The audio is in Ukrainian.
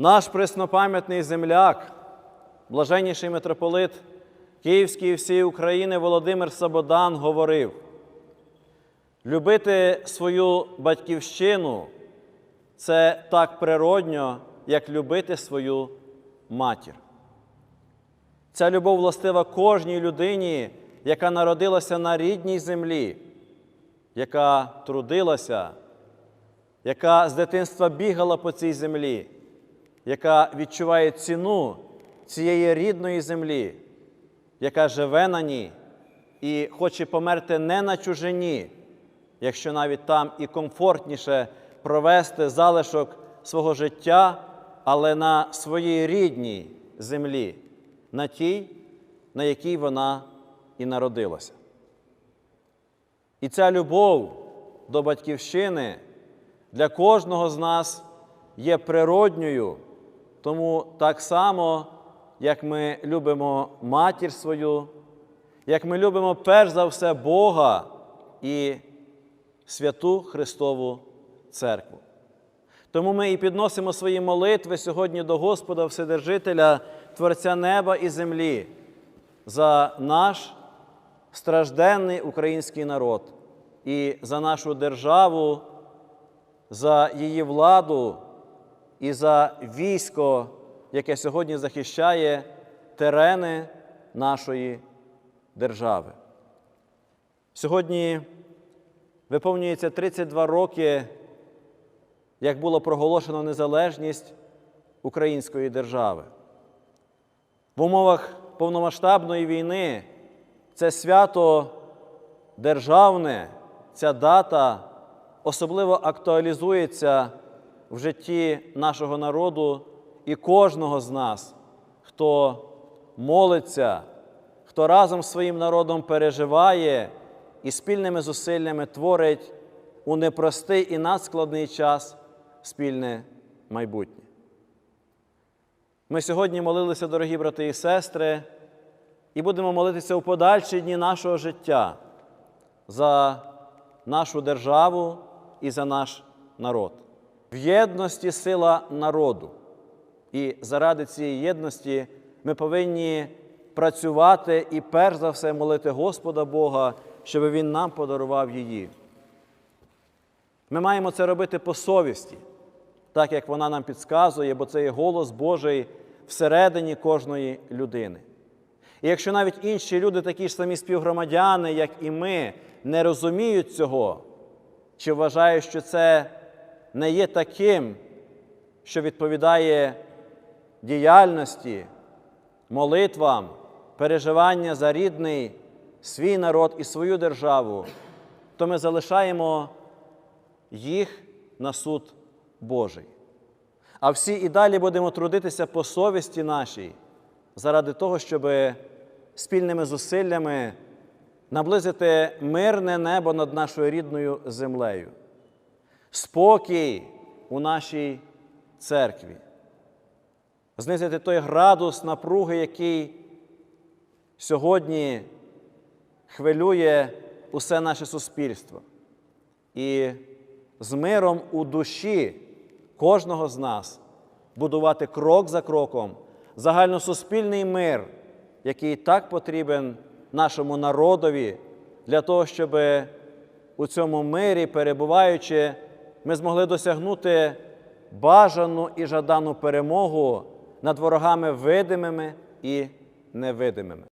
Наш преснопам'ятний земляк, блаженніший митрополит Київський і всієї України Володимир Сабодан говорив: любити свою батьківщину це так природньо, як любити свою матір. Ця любов властива кожній людині, яка народилася на рідній землі, яка трудилася, яка з дитинства бігала по цій землі, яка відчуває ціну цієї рідної землі, яка живе на ній і хоче померти не на чужині, якщо навіть там і комфортніше провести залишок свого життя, але на своїй рідній землі, на тій, на якій вона і народилася. І ця любов до батьківщини для кожного з нас є природньою, тому так само, як ми любимо матір свою, як ми любимо перш за все Бога і святу Христову Церкву. Тому ми і підносимо свої молитви сьогодні до Господа Вседержителя, Творця неба і землі, за наш стражденний український народ і за нашу державу, за її владу і за військо, яке сьогодні захищає терени нашої держави. Сьогодні виповнюється 32 роки, як було проголошено незалежність української держави. В умовах повномасштабної війни це свято державне, ця дата особливо актуалізується в житті нашого народу і кожного з нас, хто молиться, хто разом з своїм народом переживає і спільними зусиллями творить у непростий і надскладний час спільне майбутнє. Ми сьогодні молилися, дорогі брати і сестри, і будемо молитися у подальші дні нашого життя за нашу державу і за наш народ. В єдності сила народу. І заради цієї єдності ми повинні працювати і перш за все молити Господа Бога, щоб Він нам подарував її. Ми маємо це робити по совісті, так як вона нам підказує, бо це є голос Божий всередині кожної людини. І якщо навіть інші люди, такі ж самі співгромадяни, як і ми, не розуміють цього, чи вважають, що це не є таким, що відповідає діяльності, молитвам, переживання за рідний свій народ і свою державу, то ми залишаємо їх на суд Божий. А всі і далі будемо трудитися по совісті нашій заради того, щоб спільними зусиллями наблизити мирне небо над нашою рідною землею, спокій у нашій церкві, знизити той градус напруги, який сьогодні хвилює усе наше суспільство. І з миром у душі кожного з нас будувати крок за кроком загальносуспільний мир, який так потрібен нашому народові, для того, щоб у цьому мирі, перебуваючи, ми змогли досягнути бажану і жадану перемогу над ворогами видимими і невидимими.